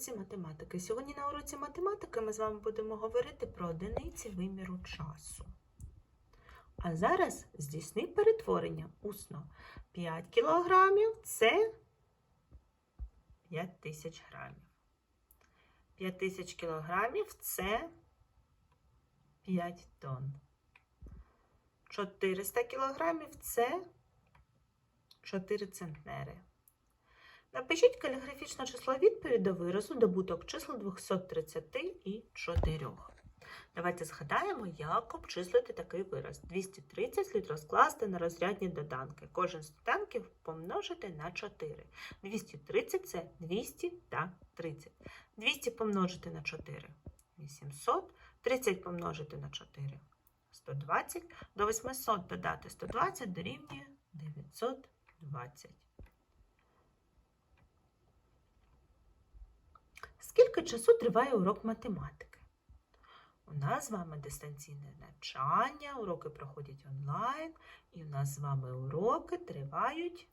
уроці математики. Сьогодні на уроці математики ми з вами будемо говорити про одиниці виміру часу. А зараз здійсни перетворення усно. 5 кілограмів це 5 тисяч грамів. 5 тисяч кілограмів це 5 тонн. 400 кілограмів це 4 центнери. Напишіть каліграфічне число відповідь до виразу добуток чисел 230 і 4. Давайте згадаємо, як обчислити такий вираз. 230 слід розкласти на розрядні доданки. Кожен з доданків помножити на 4. 230 це 200 та 30. 200 помножити на 4 800. 30 помножити на 4 120. До 800 додати 120 дорівнює 920. Скільки часу триває урок математики? У нас з вами дистанційне навчання, уроки проходять онлайн, і у нас з вами уроки тривають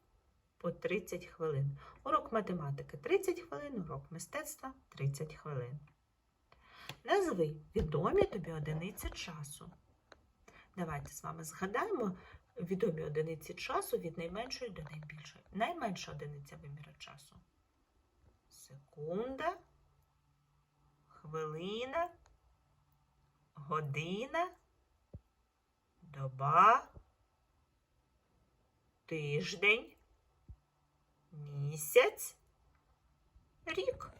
по 30 хвилин. Урок математики 30 хвилин, урок мистецтва 30 хвилин. Назви відомі тобі одиниці часу. Давайте з вами згадаємо відомі одиниці часу від найменшої до найбільшої. Найменша одиниця виміру часу. Секунда хвилина, година, доба, тиждень, місяць, рік.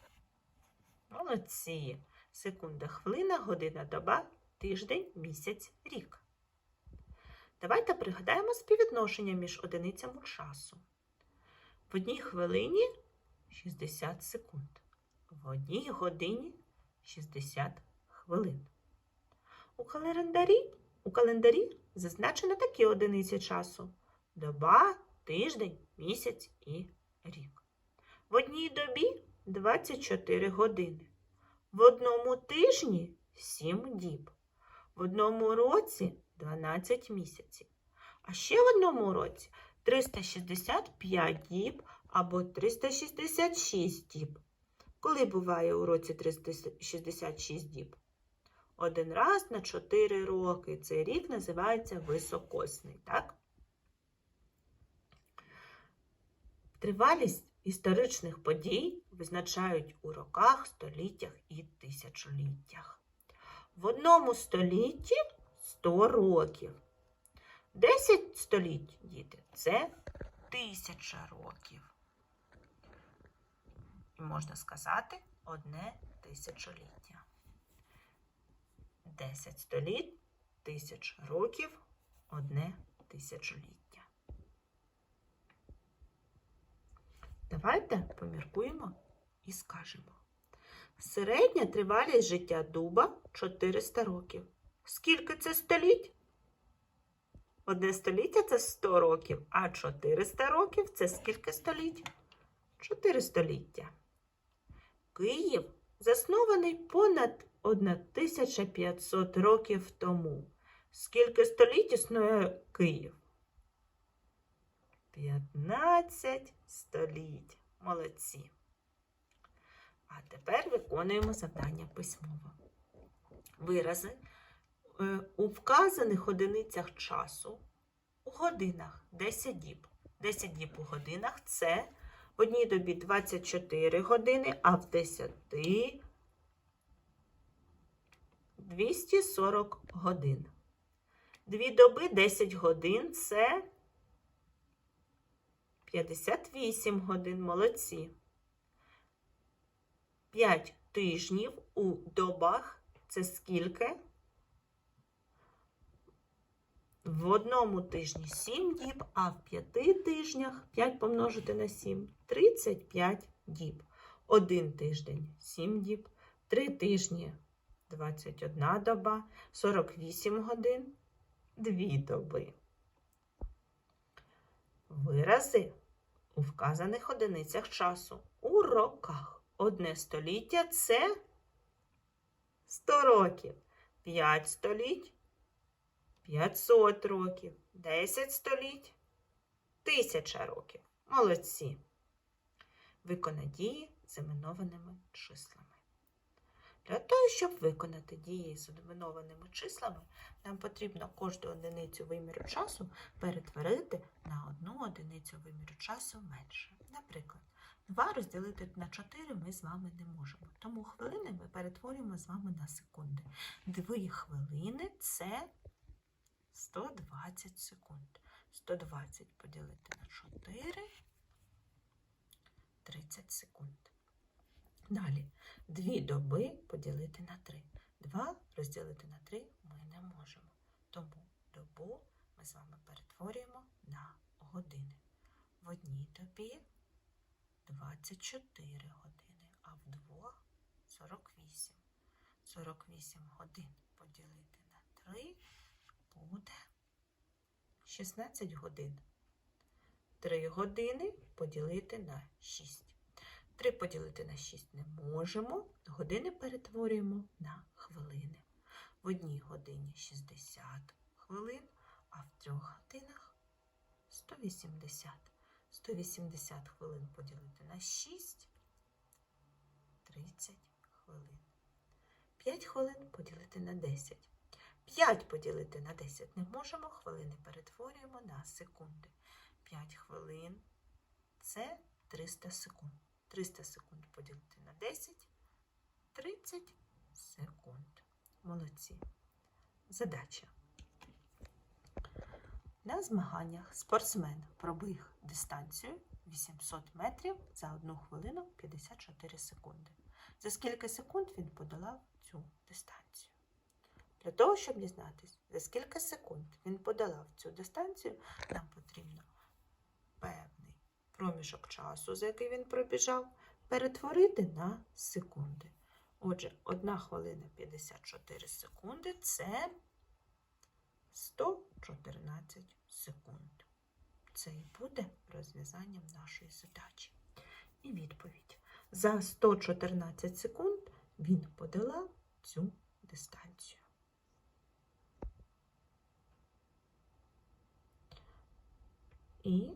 Молодці. Секунда, хвилина, година, доба, тиждень, місяць, рік. Давайте пригадаємо співвідношення між одиницями часу. В одній хвилині 60 секунд. В одній годині 60 хвилин. У календарі, у календарі зазначено такі одиниці часу: доба, тиждень, місяць і рік. В одній добі 24 години. В одному тижні 7 діб. В одному році 12 місяців. А ще в одному році 365 діб або 366 діб. Коли буває у році 366 діб? Один раз на 4 роки. Цей рік називається високосний, так? Тривалість історичних подій визначають у роках, століттях і тисячоліттях. В одному столітті 100 років. 10 століть, діти, це тисяча років. І можна сказати одне тисячоліття. 10 століть, тисяч років, одне тисячоліття. Давайте поміркуємо і скажемо. Середня тривалість життя дуба 400 років. Скільки це століть? Одне століття це 100 років, а 400 років це скільки століть? 4 століття. Київ заснований понад 1500 років тому. Скільки століть існує Київ? 15 століть. Молодці. А тепер виконуємо завдання письмово. Вирази е, у вказаних одиницях часу у годинах 10 діб. 10 діб у годинах це в одній добі 24 години, а в 10 240 годин. Дві доби 10 годин це 58 годин. Молодці. 5 тижнів у добах це скільки? В одному тижні 7 діб, а в 5 тижнях 5 помножити на 7 35 діб. Один тиждень 7 діб, 3 тижні 21 доба, 48 годин, 2 доби. Вирази у вказаних одиницях часу у роках. Одне століття це 100 років, 5 століть 500 років, 10 століть, 1000 років. Молодці. Виконай дії з іменованими числами. Для того, щоб виконати дії з іменованими числами, нам потрібно кожну одиницю виміру часу перетворити на одну одиницю виміру часу менше. Наприклад, 2 розділити на 4 ми з вами не можемо. Тому хвилини ми перетворюємо з вами на секунди. Дві хвилини це 120 секунд. 120 поділити на 4 30 секунд. Далі, дві доби поділити на 3. 2 розділити на 3 ми не можемо. Тому добу ми з вами перетворюємо на години. В одній добі 24 години, а в двох 48. 48 годин поділити на 3 буде 16 годин. 3 години поділити на 6. 3 поділити на 6 не можемо. Години перетворюємо на хвилини. В одній годині 60 хвилин, а в трьох годинах 180. 180 хвилин поділити на 6 30 хвилин. 5 хвилин поділити на 10. 5 поділити на 10 не можемо, хвилини перетворюємо на секунди. 5 хвилин це 300 секунд. 300 секунд поділити на 10 30 секунд. Молодці. Задача. На змаганнях спортсмен пробіг дистанцію 800 метрів за 1 хвилину 54 секунди. За скільки секунд він подолав цю дистанцію? Для того, щоб дізнатися, за скільки секунд він подолав цю дистанцію, нам потрібно проміжок часу, за який він пробіжав, перетворити на секунди. Отже, 1 хвилина 54 секунди це 114 секунд. Це і буде розв'язанням нашої задачі. І відповідь. За 114 секунд він подолав цю дистанцію. І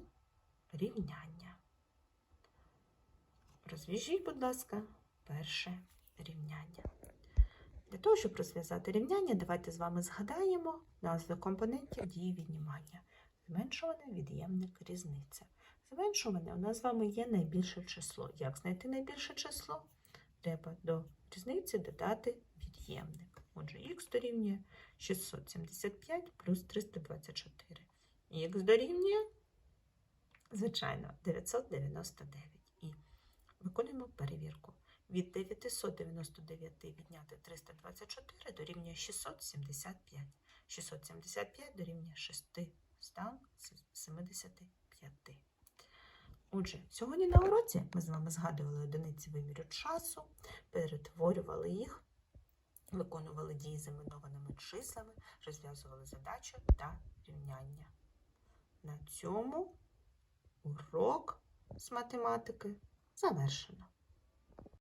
рівняння. Розв'яжіть, будь ласка, перше рівняння. Для того, щоб розв'язати рівняння, давайте з вами згадаємо назви компонентів дії віднімання. Зменшуване, від'ємник, різниця. Зменшуване у нас з вами є найбільше число. Як знайти найбільше число? Треба до різниці додати від'ємник. Отже, х дорівнює 675 плюс 324. Х дорівнює, звичайно, 999. Виконуємо перевірку. Від 999 відняти 324 дорівнює 675. 675 дорівнює 675. Отже, сьогодні на уроці ми з вами згадували одиниці виміру часу, перетворювали їх, виконували дії з іменованими числами, розв'язували задачу та рівняння. На цьому урок з математики завершено.